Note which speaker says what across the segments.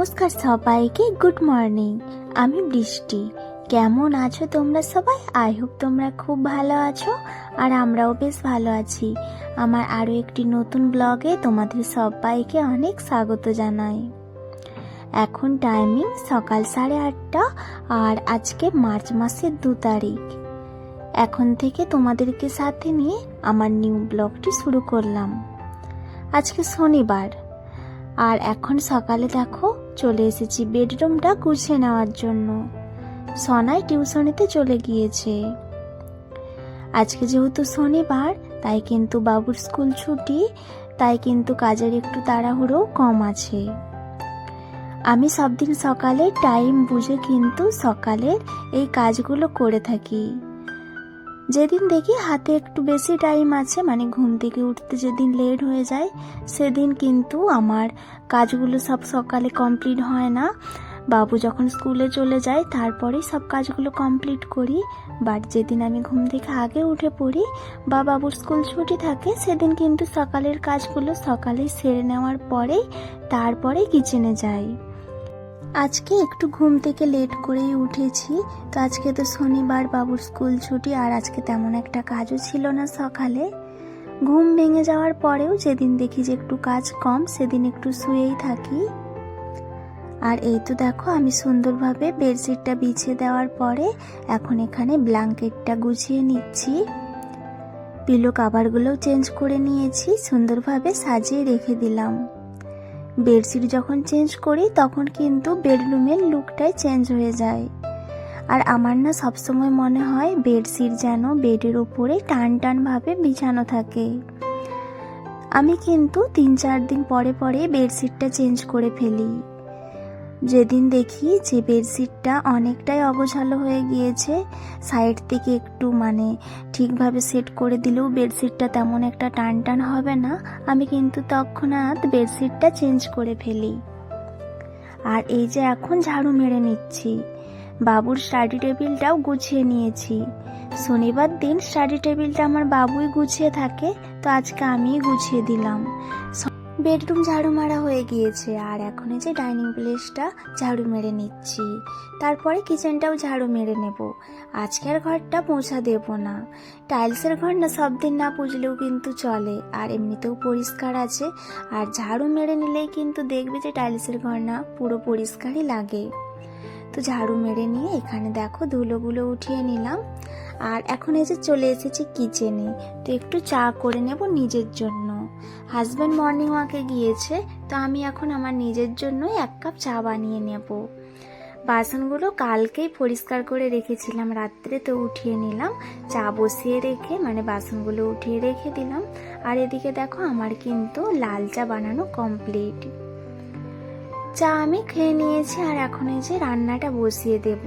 Speaker 1: নমস্কার সবাইকে, good morning. আমি বৃষ্টি। কেমন আছো তোমরা সবাই? আই হোপ তোমরা খুব ভালো আছো আর আমরাও বেশ ভালো আছি। আমার আরও একটি নতুন ব্লগে তোমাদের সবাইকে অনেক স্বাগত জানাই। এখন টাইমিং সকাল সাড়ে আটটা আর আজকে মার্চ মাসের দু তারিখ। এখন থেকে তোমাদেরকে সাথে নিয়ে আমার নিউ ব্লগটি শুরু করলাম। আজকে শনিবার। আর এখন সকালে দেখো চলে এসেছি বেডরুমটা গুছিয়ে নেওয়ার জন্য। সনাই টিউশনিতে চলে গিয়েছে। আজকে যেহেতু শনিবার, তাই কিন্তু বাবুর স্কুল ছুটি, তাই কিন্তু কাজের একটু তাড়াহুড়ো কম আছে। আমি সব দিন সকালে টাইম বুঝে কিন্তু সকালের এই কাজগুলো করে থাকি। যেদিন দেখি হাতে একটু বেশি টাইম আছে মানে ঘুম থেকে উঠতে যেদিন লেট হয়ে যায়, সেদিন কিন্তু আমার কাজগুলো সব সকালে কমপ্লিট হয় না। বাবু যখন স্কুলে চলে যায়, তারপরেই সব কাজগুলো কমপ্লিট করি। বাট যেদিন আমি ঘুম থেকে আগে উঠে পড়ি বা বাবুর স্কুল ছুটি থাকে, সেদিন কিন্তু সকালের কাজগুলো সকালেই সেরে নেওয়ার পরেই তারপরে কিচেনে যাই। আজকে একটু ঘুম থেকে লেট করেই উঠেছি। তো আজকে তো শনিবার, বাবুর স্কুল ছুটি, আর আজকে তেমন একটা কাজও ছিল না সকালে। ঘুম ভেঙে যাওয়ার পরেও যেদিন দেখি যে একটু কাজ কম, সেদিন একটু শুয়েই থাকি। আর এই তো দেখো, আমি সুন্দরভাবে বেডশিটটা বিছিয়ে দেওয়ার পরে এখন এখানে ব্ল্যাঙ্কেটটা গুছিয়ে নিচ্ছি। পিলো কাভারগুলোও চেঞ্জ করে নিয়েছি, সুন্দরভাবে সাজিয়ে রেখে দিলাম। বেডশিট যখন চেঞ্জ করি, তখন কিন্তু বেডরুমের লুকটাই চেঞ্জ হয়ে যায়। আর আমার না সবসময় মনে হয় বেডশিট যেন বেডের ওপরে টান টানভাবে বিছানো থাকে। আমি কিন্তু তিন চার দিন পরে পরে বেডশিটটা চেঞ্জ করে ফেলি। যেদিন দেখি যে বেডশিটটা অনেকটাই অগোছালো হয়ে গিয়েছে, সাইড থেকে একটু মানে ঠিকভাবে সেট করে দিলেও বেডশিটটা তেমন একটা টান টান হবে না। আমি কিন্তু তৎক্ষণাৎ বেডশিটটা চেঞ্জ করে ফেলি। আর এই যে এখন ঝাড়ু মেরে নিচ্ছি। বাবুর স্টাডি টেবিলটাও গুছিয়ে নিয়েছি। শনিবার দিন স্টাডি টেবিলটা আমার বাবুই গুছিয়ে থাকে, তো আজকে আমিই গুছিয়ে দিলাম। বেডরুম ঝাড়ু মারা হয়ে গিয়েছে, আর এখন এই যে ডাইনিং প্লেসটা, ঝাড়ু মেরে নিচ্ছি। তারপরে কিচেনটাও ঝাড়ু মেরে নেব। আজকের ঘরটা মোছা দেব না। টাইলসের ঘর না, সব দিন না পুজলেও কিন্তু চলে, আর এমনিতেও পরিষ্কার আছে। আর ঝাড়ু মেরে নিলেই কিন্তু দেখবে যে টাইলসের ঘর না পুরো পরিষ্কারই লাগে। তো ঝাড়ু মেরে নিয়ে এখানে দেখো ধুলোগুলো উঠিয়ে নিলাম। আর এখন এসে চলে এসেছি কিচেনে। তো একটু চা করে নেব নিজের জন্য। হাজব্যান্ড মর্নিং ওয়াকে গিয়েছে, তো আমি এখন আমার নিজের জন্যই এক কাপ চা বানিয়ে নেব। বাসনগুলো কালকেই পরিষ্কার করে রেখেছিলাম, রাত্রে তো উঠিয়ে নিলাম। চা বসিয়ে রেখে মানে বাসনগুলো উঠিয়ে রেখে দিলাম। আর এদিকে দেখো আমার কিন্তু লাল চা বানানো কমপ্লিট চা আমি খেয়ে নিয়েছি আর এখন এই যে রান্নাটা বসিয়ে দেব।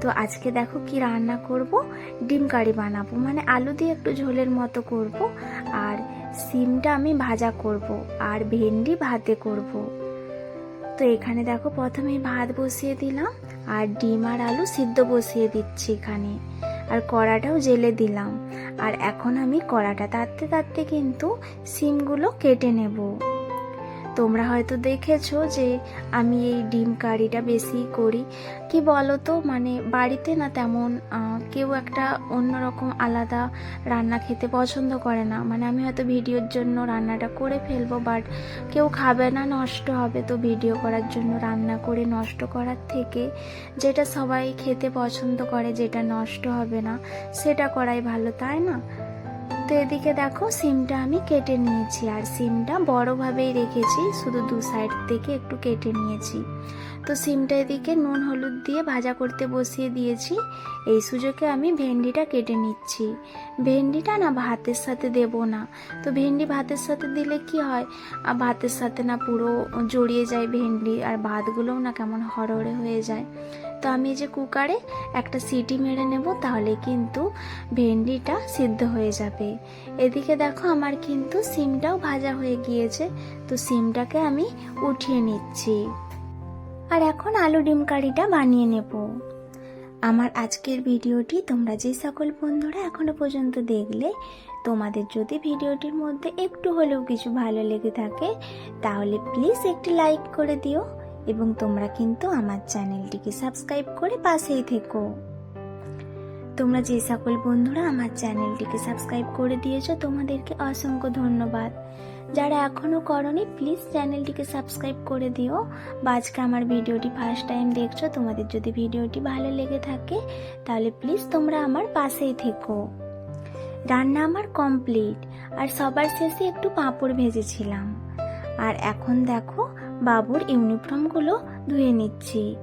Speaker 1: তো আজকে দেখো কি রান্না করব? ডিম কারি বানাবো মানে আলু দিয়ে একটু ঝোলের মতো করব। আর সিমটা আমি ভাজা করব আর ভেন্ডি ভাতে করব। তো এখানে দেখো প্রথমে ভাত বসিয়ে দিলাম আর ডিম আর আলু সিদ্ধ বসিয়ে দিচ্ছি এখানে। আর কড়াটাও জেলে দিলাম। আর এখন আমি কড়াটা তাড়তে তাড়তে কিন্তু সিমগুলো কেটে নেব। তোমরা হয়তো দেখেছ যে আমি এই ডিম কারিটা বেশি করি। কি বলো তো মানে বাড়িতে না তেমন কেউ একটা অন্যরকম আলাদা রান্না খেতে পছন্দ করে না। মানে আমি হয়তো ভিডিওর জন্য রান্নাটা করে ফেলব, বাট কেউ খাবে না, নষ্ট হবে। তো ভিডিও করার জন্য, রান্না করে নষ্ট করার থেকে যেটা সবাই খেতে পছন্দ করে, যেটা নষ্ট হবে না, সেটা করাই ভালো, তাই না? তো এদিকে দেখো সিমটা আমি কেটে নিয়েছি, আর সিমটা বড়োভাবেই রেখেছি, শুধু দু সাইড থেকে একটু কেটে নিয়েছি। তো সিমটা এদিকে নুন, হলুদ দিয়ে ভাজা করতে বসিয়ে দিয়েছি। এই সুযোগে আমি ভেন্ডিটা কেটে নিচ্ছি। ভেন্ডিটা না ভাতের সাথে দেব না। তো ভেন্ডি ভাতের সাথে দিলে কি হয়? আর ভাতের সাথে না পুরো জড়িয়ে যায় ভেন্ডি, আর ভাতগুলোও না কেমন হরহরে হয়ে যায়। তো আমি এই যে কুকারে একটা সিটি মেরে নেব, তাহলে কিন্তু ভেন্ডিটা সিদ্ধ হয়ে যাবে। এদিকে দেখো আমার কিন্তু সিমটাও ভাজা হয়ে গিয়েছে, তো সিমটাকে আমি উঠিয়ে নিচ্ছি। আর এখন আলু ডিম কারিটা বানিয়ে নেব। আমার আজকের ভিডিওটি তোমরা যে সকল বন্ধুরা এখনও পর্যন্ত দেখলে, তোমাদের যদি ভিডিওটির মধ্যে একটু হলেও কিছু ভালো লেগে থাকে, তাহলে প্লিজ একটি লাইক করে দিও, এবং তোমরা কিন্তু আমার চ্যানেলটিকে সাবস্ক্রাইব করে পাশেই থেকো। তোমরা যে সকল বন্ধুরা আমার চ্যানেলটিকে সাবস্ক্রাইব করে দিয়েছ, তোমাদেরকে অসংখ্য ধন্যবাদ। যারা এখনও করনি প্লিজ চ্যানেলটিকে সাবস্ক্রাইব করে দিও। বা আজকে আমার ভিডিওটি ফার্স্ট টাইম দেখছ, তোমাদের যদি ভিডিওটি ভালো লেগে থাকে, তাহলে প্লিজ তোমরা আমার পাশেই থেকো। রান্না আমার কমপ্লিট আর সবার শেষে একটু পাঁপড় ভেজেছিলাম। আর এখন দেখো, বাবুর ইউনিফর্মগুলো ধুয়ে নিচ্ছি।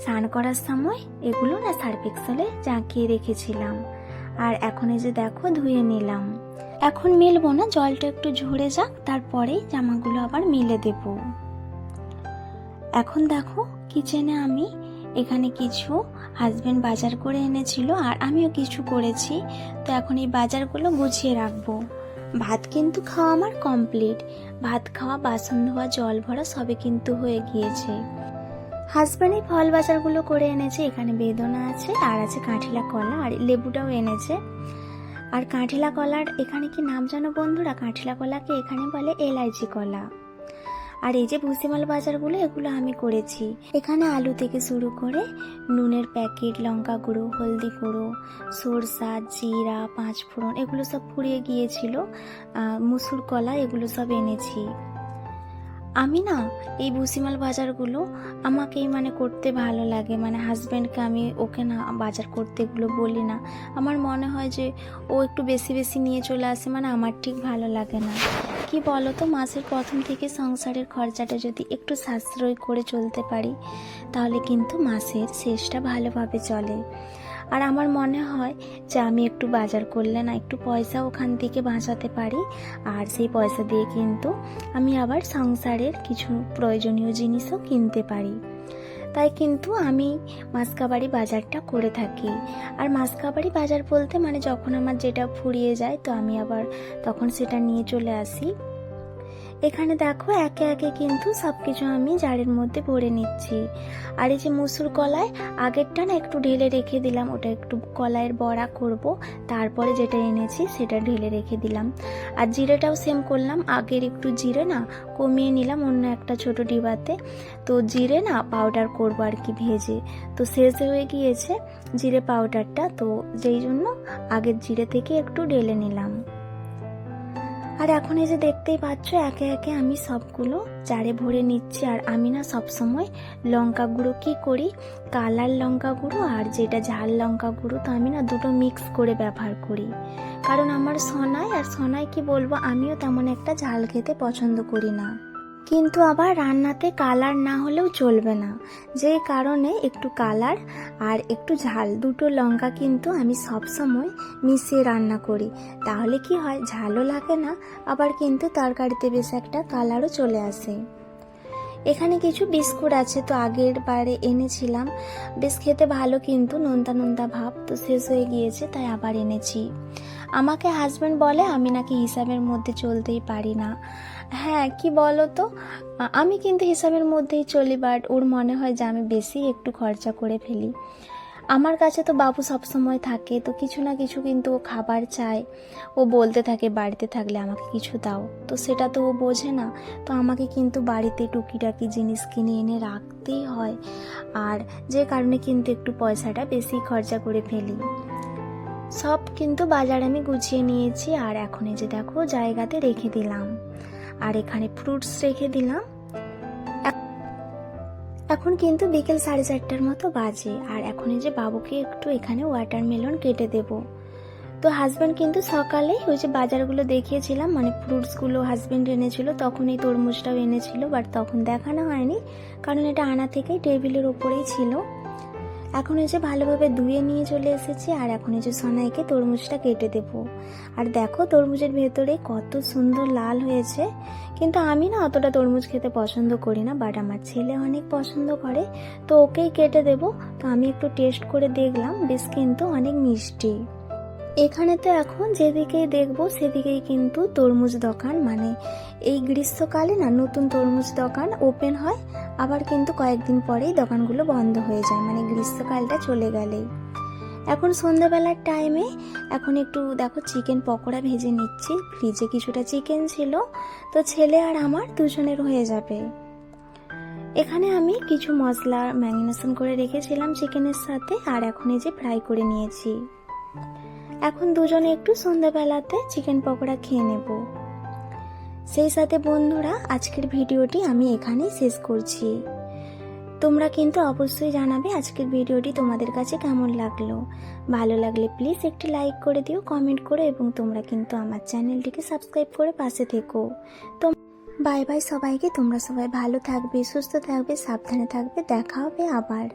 Speaker 1: স্নান করার সময় এগুলো না সার্ফেক্সলে জাঁকিয়ে রেখেছিলাম। আর এখন এই যে দেখো, ধুয়ে নিলাম। এখন মিলবো না, জলটা একটু ঝরে যাক তারপরেই জামাগুলো আবার মিলে দেব। এখন দেখো, কিচেনে আমি এখানে কিছু হাজবেন্ড বাজার করে এনেছিল, আর আমিও কিছু করেছি। তো এখন এই বাজারগুলো গুছিয়ে রাখব। ভাত কিন্তু খাওয়া আমার কমপ্লিট ভাত খাওয়া, বাসন ধোয়া, জল ভরা সবে কিন্তু হয়ে গিয়েছে। হাজব্যান্ড এই ফল বাজারগুলো করে এনেছে, এখানে বেদনা আছে, আর আছে কাঁঠিলা কলা, আর লেবুটাও এনেছে। আর কাঁঠিলা কলার এখানে কি নাম জানো বন্ধুরা? কাঁঠিলা কলাকে এখানে বলে এলাইচি কলা। আর এই যে ভুসিমাল বাজারগুলো, এগুলো আমি করেছি। এখানে আলু থেকে শুরু করে নুনের প্যাকেট, লঙ্কা গুঁড়ো, হলদি গুঁড়ো, সরষা, জিরা পাঁচ ফোড়ন এগুলো সব ফুরিয়ে গিয়েছিল। মুসুর কলা, এগুলো সব এনেছি। আমি না এই ভুসিমাল বাজারগুলো আমাকেই মানে করতে ভালো লাগে। মানে হাজব্যান্ডকে আমি ওকে না বাজার করতে এগুলো বলি না। আমার মনে হয় যে ও একটু বেশি বেশি নিয়ে চলে আসে মানে আমার ঠিক ভালো লাগে না। কি বলো তো মাসের প্রথম থেকে সংসারের খরচাটা যদি একটু সাশ্রয় করে চলতে পারি, তাহলে কিন্তু মাসের শেষটা ভালোভাবে চলে। আর আমার মনে হয় যে আমি একটু বাজার করলে না একটু পয়সা ওখান থেকে বাঁচাতে পারি। আর সেই পয়সা দিয়ে কিন্তু আমি আবার সংসারের কিছু প্রয়োজনীয় জিনিসও কিনতে পারি। তাই কিন্তু আমি মাসকাবাড়ি বাজারটা করে থাকি। আর মাসকাবাড়ি বাজার বলতে মানে যখন আমার যেটা ফুরিয়ে যায় তো আমি আবার তখন সেটা নিয়ে চলে আসি। এখানে দেখো, একে একে কিন্তু সব কিছু আমি জারের মধ্যে ভরে নিচ্ছি। আর এই যে মুসুর কলায় আগেরটা না একটু ঢেলে রেখে দিলাম, ওটা একটু কলাইয়ের বড়া করব। তারপরে যেটা এনেছি, সেটা ঢেলে রেখে দিলাম। আর জিরেটাও সেম করলাম, আগের একটু জিরে না কমিয়ে নিলাম অন্য একটা ছোট ডিবাতে। তো জিরে না পাউডার করব আর কি ভেজে। তো শেষ হয়ে গিয়েছে জিরে পাউডারটা তো যেই জন্য আগের জিরে থেকে একটু ঢেলে নিলাম। আর এখন এই যে দেখতেই পাচ্ছ, একে একে আমি সবগুলো জারে ভরে নিচ্ছি। আর আমি না সবসময় লঙ্কা গুঁড়ো কি করি? কালার লঙ্কা গুঁড়ো আর যেটা ঝাল লঙ্কা গুঁড়ো, তো আমি না দুটো মিক্স করে ব্যবহার করি। কারণ আমার সোনায় আর সোনায় কি বলব, আমিও তেমন একটা ঝাল খেতে পছন্দ করি না। কিন্তু আবার রান্নাতে কালার না হলেও চলবে না। যে কারণে একটু কালার আর একটু ঝাল, দুটো লঙ্কা কিন্তু আমি সব সময় মিশিয়ে রান্না করি। তাহলে কি হয়, ঝালও লাগে না, আবার কিন্তু তরকারিতে বেশ একটা কালারও চলে আসে। এখানে কিছু বিস্কুট আছে, তো আগের বারে এনেছিলাম। বেশ খেতে ভালো কিন্তু, নোনতা নোনতা ভাব তো শেষ হয়ে গিয়েছে, তাই আবার এনেছি। আমাকে হাজব্যান্ড বলে, আমি নাকি হিসাবের মধ্যে চলতেই পারি না। হ্যাঁ কি বলো তো আমি কিন্তু হিসাবের মধ্যেই চলি বাট ওর মনে হয় যে আমি বেশি একটু খরচা করে ফেলি। আমার কাছে তো বাবু সবসময় থাকে, তো কিছু না কিছু কিন্তু ও খাবার চায়। ও বলতে থাকে, বাড়িতে থাকলে আমাকে কিছু দাও। তো সেটা তো ও বোঝে না। তো আমাকে কিন্তু বাড়িতে টুকিটাকি জিনিস কিনে এনে রাখতেই হয়। আর যে কারণে কিন্তু একটু পয়সাটা বেশি খরচা করে ফেলি। সব কিন্তু বাজার আমি গুছিয়ে নিয়েছি, আর এখন এই যে দেখো, জায়গাতে রেখে দিলাম। আর এখানে ফ্রুটস রেখে দিলাম। এখন কিন্তু বিকেল সাড়ে চারটার মতো বাজে। আর এখন যে বাবুকে একটু এখানে ওয়াটারমেলন কেটে দেব। তো হাজব্যান্ড কিন্তু সকালে ওই যে বাজারগুলো দেখিয়েছিলাম মানে ফ্রুটসগুলো হাজব্যান্ড এনেছিল, তখন এই তরমুজটাও এনেছিল বাট তখন দেখানো হয়নি। কারণ এটা আনা থেকেই টেবিলের ওপরেই ছিল। এখন যে ভালোভাবে ধুয়ে নিয়ে চলে এসেছি, আর এখন যে সোনাইকে তরমুজটা কেটে দেব। আর দেখো তরমুজের ভেতরে কত সুন্দর লাল হয়েছে। কিন্তু আমি না অতটা তরমুজ খেতে পছন্দ করি না বাট আমার ছেলে অনেক পছন্দ করে, তো ওকেই কেটে দেব। তো আমি একটু টেস্ট করে দেখলাম, বেশ কিন্তু অনেক মিষ্টি। এখানে তো এখন যেদিকেই দেখব সেদিকেই কিন্তু তরমুজ দোকান। মানে এই গ্রীষ্মকালে না নতুন তরমুজ দোকান ওপেন হয় আবার কিন্তু কয়েকদিন পরেই দোকানগুলো বন্ধ হয়ে যায় মানে গ্রীষ্মকালটা চলে গেলেই। এখন সন্ধ্যাবেলার টাইমে এখন একটু দেখো চিকেন পকোড়া ভেজে নিচ্ছি ফ্রিজে কিছুটা চিকেন ছিল, তো ছেলে আর আমার দুজনের হয়ে যাবে। এখানে আমি কিছু মশলা ম্যারিনেশন করে রেখেছিলাম চিকেনের সাথে, আর এখন এই যে ফ্রাই করে নিয়েছি। এখন দুজনে একটু সন্ধ্যাবেলাতে চিকেন পকোড়া খেয়ে নেব। সেই সাথে বন্ধুরা, আজকের ভিডিওটি আমি এখানেই শেষ করছি। তোমরা কিন্তু অবশ্যই জানাবে আজকের ভিডিওটি তোমাদের কাছে কেমন লাগল। ভালো লাগলে প্লিজ একটি লাইক করে দিও কমেন্ট করো এবং তোমরা কিন্তু আমার চ্যানেলটিকে সাবস্ক্রাইব করে পাশে থেকো। তো বাই বাই সবাইকে, তোমরা সবাই ভালো থাকবে, সুস্থ থাকবে, সাবধানে থাকবে, দেখা হবে আবার।